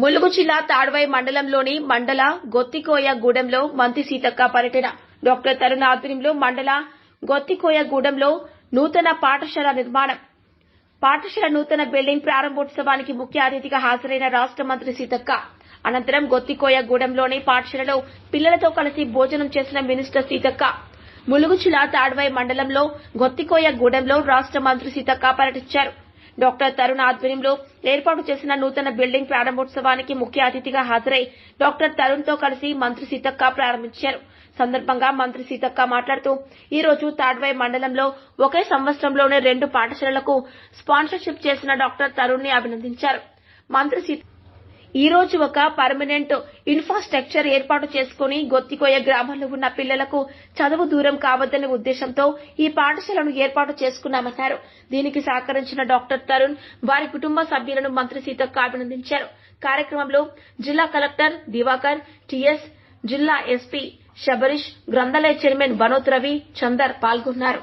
ములుగు జిల్లా తాడ్వై మండలంలోని మండల గొత్తికోయ గూడెంలో మంత్రి సీతక్క పర్యటన. డాక్టర్ తరుణ్ ఆధ్వర్యంలో మండల గొత్తికోయ గూడెంలో నూతన పాఠశాల నిర్మాణం. పాఠశాల నూతన బిల్డింగ్ ప్రారంభోత్సవానికి ముఖ్య అతిథిగా హాజరైన రాష్ట మంత్రి సీతక్క. అనంతరం గొత్తికోయ గూడెంలోని పాఠశాలలో పిల్లలతో కలిసి భోజనం చేసిన మినిస్టర్ సీతక్క. ములుగు జిల్లా తాడ్వై మండలంలో గొత్తికోయ గూడెంలో రాష్ట మంత్రి సీతక్క పర్యటించారు. డాక్టర్ తరుణ్ ఆధ్వర్యంలో ఏర్పాటు చేసిన నూతన బిల్డింగ్ ప్రారంభోత్సవానికి ముఖ్య అతిథిగా హాజరై డాక్టర్ తరుణ్తో కలిసి మంత్రి సీతక్క ప్రారంభించారు. సందర్భంగా మంత్రి సీతక్క మాట్లాడుతూ ఈ రోజు తాడ్వై మండలంలో ఒకే సంవత్సరంలోనే రెండు పాఠశాలలకు స్పాన్సర్షిప్ చేసిన డాక్టర్ తరుణ్ని అభినందించారు. మంత్రి సీత ఈ రోజు ఒక పర్మనెంట్ ఇన్ఫ్రాస్ట్రక్చర్ ఏర్పాటు చేసుకుని గొత్తికోయ గ్రామంలో ఉన్న పిల్లలకు చదువు దూరం కావద్దనే ఉద్దేశంతో ఈ పాఠశాలను ఏర్పాటు చేసుకున్నామన్నారు. దీనికి సహకరించిన డాక్టర్ తరుణ్ వారి కుటుంబ సభ్యులను మంత్రి సీతక్క అభినందించారు. కార్యక్రమంలో జిల్లా కలెక్టర్ దివాకర్ టిఎస్ జిల్లా ఎస్పీ శబరీష్ గ్రంథాలయ చైర్మన్ బనోత్ రవి చందర్ పాల్గొన్నారు.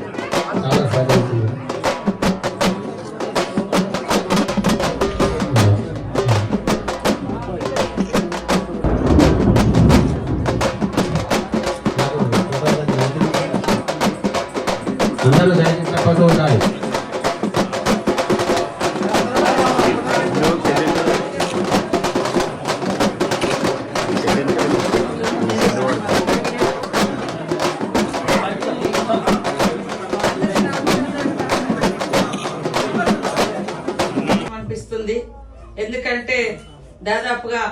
అందరూ దయచేసి తప్పకుండా ఉండాలి. అనిపిస్తుంది. ఎందుకంటే దాదాపుగా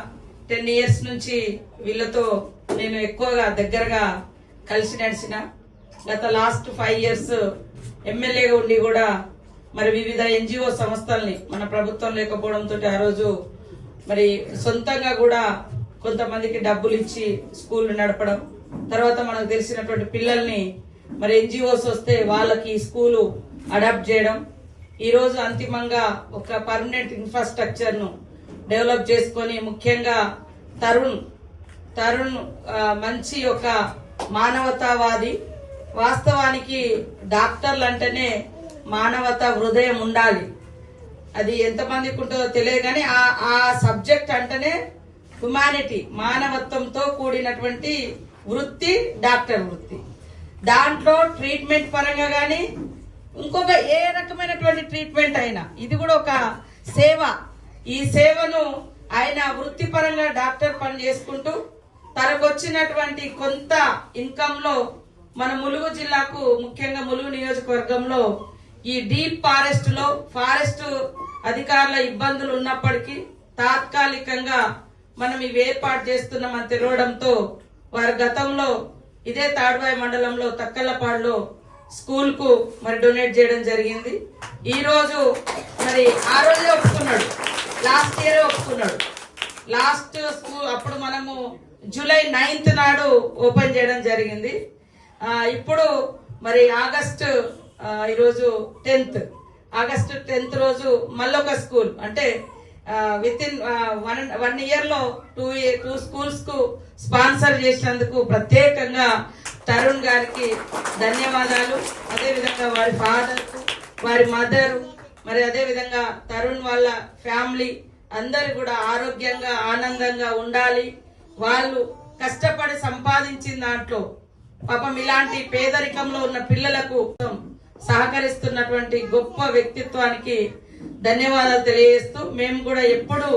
టెన్ ఇయర్స్ నుంచి వీళ్ళతో నేను ఎక్కువగా దగ్గరగా కలిసి నడిచిన గత లాస్ట్ ఫైవ్ ఇయర్స్ ఎమ్మెల్యేగా ఉండి కూడా మరి వివిధ ఎన్జిఓ సంస్థల్ని మన ప్రభుత్వం లేకపోవడంతో ఆ రోజు మరి సొంతంగా కూడా కొంతమందికి డబ్బులు ఇచ్చి స్కూల్ నడపడం తర్వాత మనకు తెలిసినటువంటి పిల్లల్ని మరి ఎన్జిఓస్ వస్తే వాళ్ళకి స్కూలు అడాప్ట్ చేయడం ఈరోజు అంతిమంగా ఒక పర్మనెంట్ ఇన్ఫ్రాస్ట్రక్చర్ను డెవలప్ చేసుకొని ముఖ్యంగా తరుణ్ తరుణ్ మంచి ఒక మానవతావాది వాస్తవానికి డాక్టర్లు అంటేనే మానవత హృదయం ఉండాలి. అది ఎంతమందికి ఉంటుందో తెలియదు కానీ ఆ ఆ సబ్జెక్ట్ అంటేనే హ్యుమానిటీ మానవత్వంతో కూడినటువంటి వృత్తి డాక్టర్ వృత్తి. దాంట్లో ట్రీట్మెంట్ పరంగా కానీ ఇంకొక ఏ రకమైనటువంటి ట్రీట్మెంట్ అయినా ఇది కూడా ఒక సేవ. ఈ సేవను ఆయన వృత్తిపరంగా డాక్టర్ పని చేసుకుంటూ తనకు వచ్చినటువంటి కొంత ఇన్కంలో మన ములుగు జిల్లాకు ముఖ్యంగా ములుగు నియోజకవర్గంలో ఈ డీప్ ఫారెస్ట్లో ఫారెస్ట్ అధికారుల ఇబ్బందులు ఉన్నప్పటికీ తాత్కాలికంగా మనం ఇవి ఏర్పాటు చేస్తున్నామని తెలియడంతో వారి గతంలో ఇదే తాడ్వాయి మండలంలో తక్కలపాడులో స్కూల్కు మరి డొనేట్ చేయడం జరిగింది. ఈ రోజు మరి ఆ రోజే ఒప్పుకున్నాడు. లాస్ట్ ఇయరే ఒప్పుకున్నాడు. లాస్ట్ స్కూల్ అప్పుడు మనము జూలై నైన్త్ నాడు ఓపెన్ చేయడం జరిగింది. ఇప్పుడు మరి ఆగస్టు ఈరోజు టెన్త్. ఆగస్ట్ టెన్త్ రోజు మళ్ళొక స్కూల్. అంటే విత్ ఇన్ వన్ వన్ ఇయర్లో టూ టూ స్కూల్స్కు స్పాన్సర్ చేసినందుకు ప్రత్యేకంగా తరుణ్ గారికి ధన్యవాదాలు. అదేవిధంగా వారి ఫాదర్ వారి మదర్ మరి అదేవిధంగా తరుణ్ వాళ్ళ ఫ్యామిలీ అందరు కూడా ఆరోగ్యంగా ఆనందంగా ఉండాలి. వాళ్ళు కష్టపడి సంపాదించిన దాంట్లో పాపం ఇలాంటి పేదరికంలో ఉన్న పిల్లలకు సహకరిస్తున్నటువంటి గొప్ప వ్యక్తిత్వానికి ధన్యవాదాలు తెలియజేస్తూ మేము కూడా ఎప్పుడు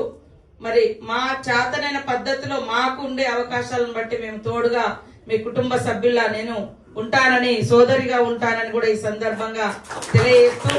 మరి మా చేతనైన పద్ధతిలో మాకు ఉండే అవకాశాలను బట్టి మేము తోడుగా మీ కుటుంబ సభ్యుల్లా నేను ఉంటానని సోదరిగా ఉంటానని కూడా ఈ సందర్భంగా తెలియజేస్తూ